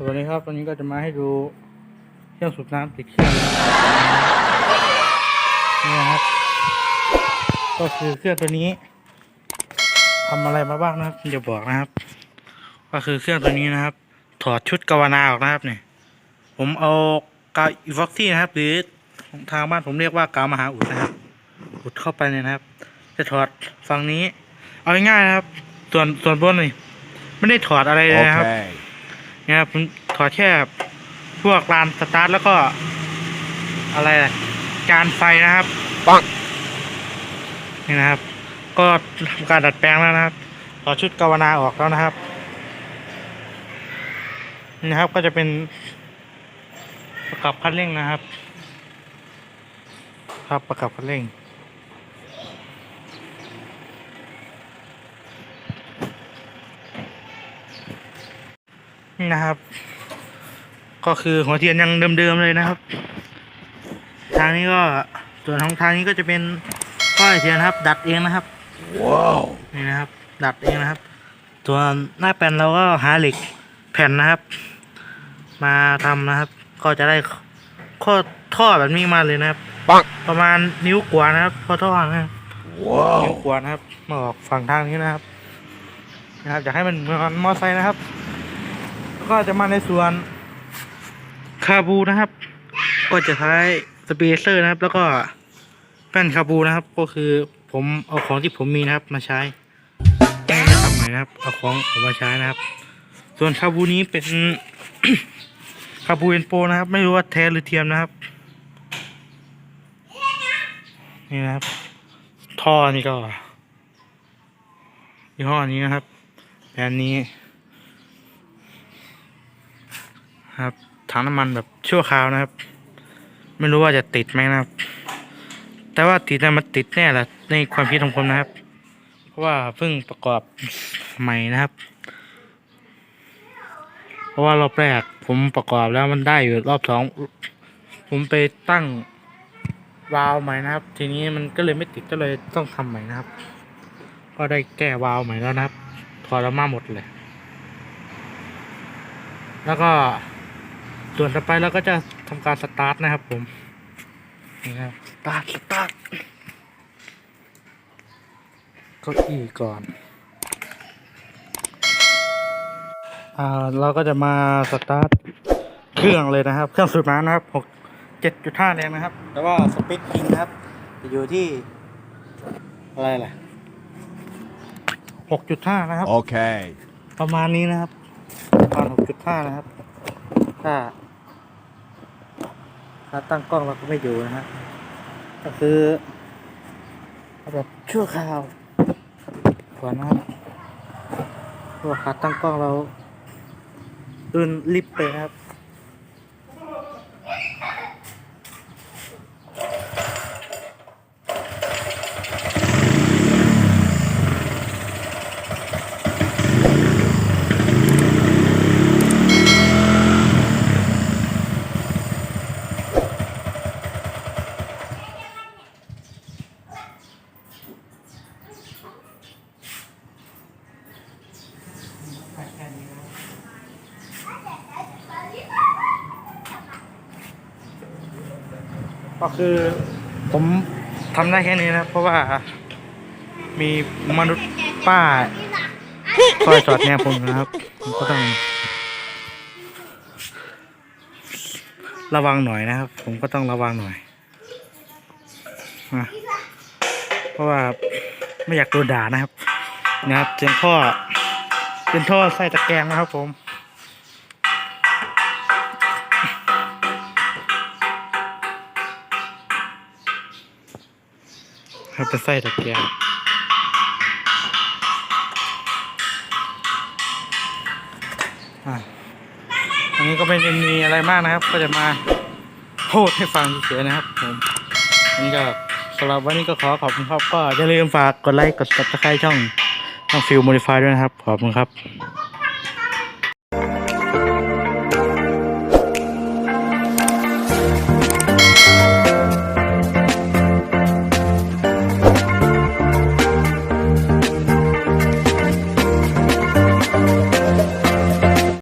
สวัสดีครับวันนี้ก็จะมาให้ดูเครื่องสูบน้ำติดเครื่องนะครับนี่นะครับ ก็คือเครื่องตัวนี้ทำอะไรมาบ้างนะครับจะบอกนะครับ ก็คือเครื่องตัวนี้นะครับ ถอดชุดกาวนาออกนะครับเนี่ยผมเอากาวอีฟอกซี่นะครับ หรือทางบ้านผมเรียกว่ากาวมหาอุดนะครับ อุดเข้าไปเลยนะครับ จะถอดฝั่งนี้ เอาง่ายๆนะครับ ส่วนส่วนบนนี่ไม่ได้ถอดอะไรเลยนะครับ Okay. เนี่ยครับผมถอดแค่พวกลานสตาร์ทแล้วก็ อะไรล่ะจานไฟนะครับปังนี่นะครับ ก็ทำการดัดแปลงแล้วนะครับถอดชุดกาวนาออกแล้วนะครับนี่นะครับก็จะเป็นประกับคันเร่งนะครับ ครับประกับคันเร่ง นี่นะครับ ก็คือหัวเทียนยังเดิมๆเลยนะครับ ทางนี้ก็ส่วนของทางนี้ก็จะเป็นก้อยเทียนนะครับ ดัดเองนะครับ Wow. นี่นะครับ ดัดเองนะครับส่วนหน้าแผ่นเราก็หาเหล็กแผ่นนะครับ มาทำนะครับ ก็จะได้ข้อท่อแบบนี้มาเลยนะครับ Bonk. ประมาณนิ้วกว่านะครับข้อท่อนะครับนิ้ว Whoa. กว่านะครับมาออกฝั่งทางนี้นะครับนะครับอยากให้มันเหมือนมอไซค์นะครับ ก็จะมาในส่วนคาบูนะครับ ก็จะใช้สเปเซอร์นะครับ แล้วก็แป้นคาบูนะครับ ก็คือผมเอาของที่ผมมีนะครับมาใช้ไม่ได้ทำใหม่นะครับ เอาของผมมาใช้นะครับ ส่วนคาบูนี้เป็นคาบูเอ็นโปนะครับ ไม่รู้ว่าแท้หรือเทียมนะครับ นี่นะครับ ท่อนี่ก็ยี่ห้อนี้นะครับแบรนด์นี้ ครับถังน้ำมันแบบชั่วคราวนะครับ ไม่รู้ว่าจะติดไหมนะครับ แต่ว่าติดนะมันติดแน่แหละในความคิดของผมนะครับ เพราะว่าเพิ่งประกอบใหม่นะครับ เพราะว่ารอบแรกผมประกอบแล้วมันได้อยู่รอบสองผมไปตั้งวาล์วใหม่นะครับ ทีนี้มันก็เลยไม่ติดก็เลยต้องทำใหม่นะครับ ก็ได้แก้วาล์วใหม่แล้วนะครับถอดออกมาหมดเลย แล้วก็ ส่วนต่อไปเราก็จะทำการสตาร์ทนะครับผมนี่ครับสตาร์ทสตาร์ทเก็อีก่อนอ่าเราก็จะมาสตาร์ทเครื่องเลยนะครับ เครื่องสูบน้ำนะครับหกเจ็ดจุดห้าแรงนะครับแต่ว่าสเปคจริงนะครับจะอยู่ที่อะไรล่ะหกจุดห้านะครับ Okay. ประมาณนี้นะครับประมาณหกจุดห้านะครับ ถ้า ถ้าตั้งกล้องเราก็ไม่อยู่นะฮะก็คือแบบชั่วคราวก่อนนะครับว่าขาตั้งกล้องเราดุนลิฟต์ไปนะครับ ก็คือผมทำได้แค่นี้นะ เพราะว่า มีมนุษย์ป้าคอยสอดแนมผมนะครับ ผมก็ต้อง ระวังหน่อยนะครับ ผมก็ต้องระวังหน่อยนะเพราะว่าไม่อยากโดนด่านะครับนะครับเสียงท่อเป็นท่อใส่ตะแกรงนะครับผม ครับเป็นไส้ตะแกรงอันนี้ก็ไม่ได้มีอะไรมากนะครับ ก็จะมาพูดให้ฟังเฉยๆนะครับผมอันนี้ก็สำหรับวันนี้ก็ขอขอบคุณครับ ก็อย่าลืมฝากกดไลค์กด subscribe ช่องช่องฟิลโมดิฟายด้วยนะครับ ขอบคุณครับ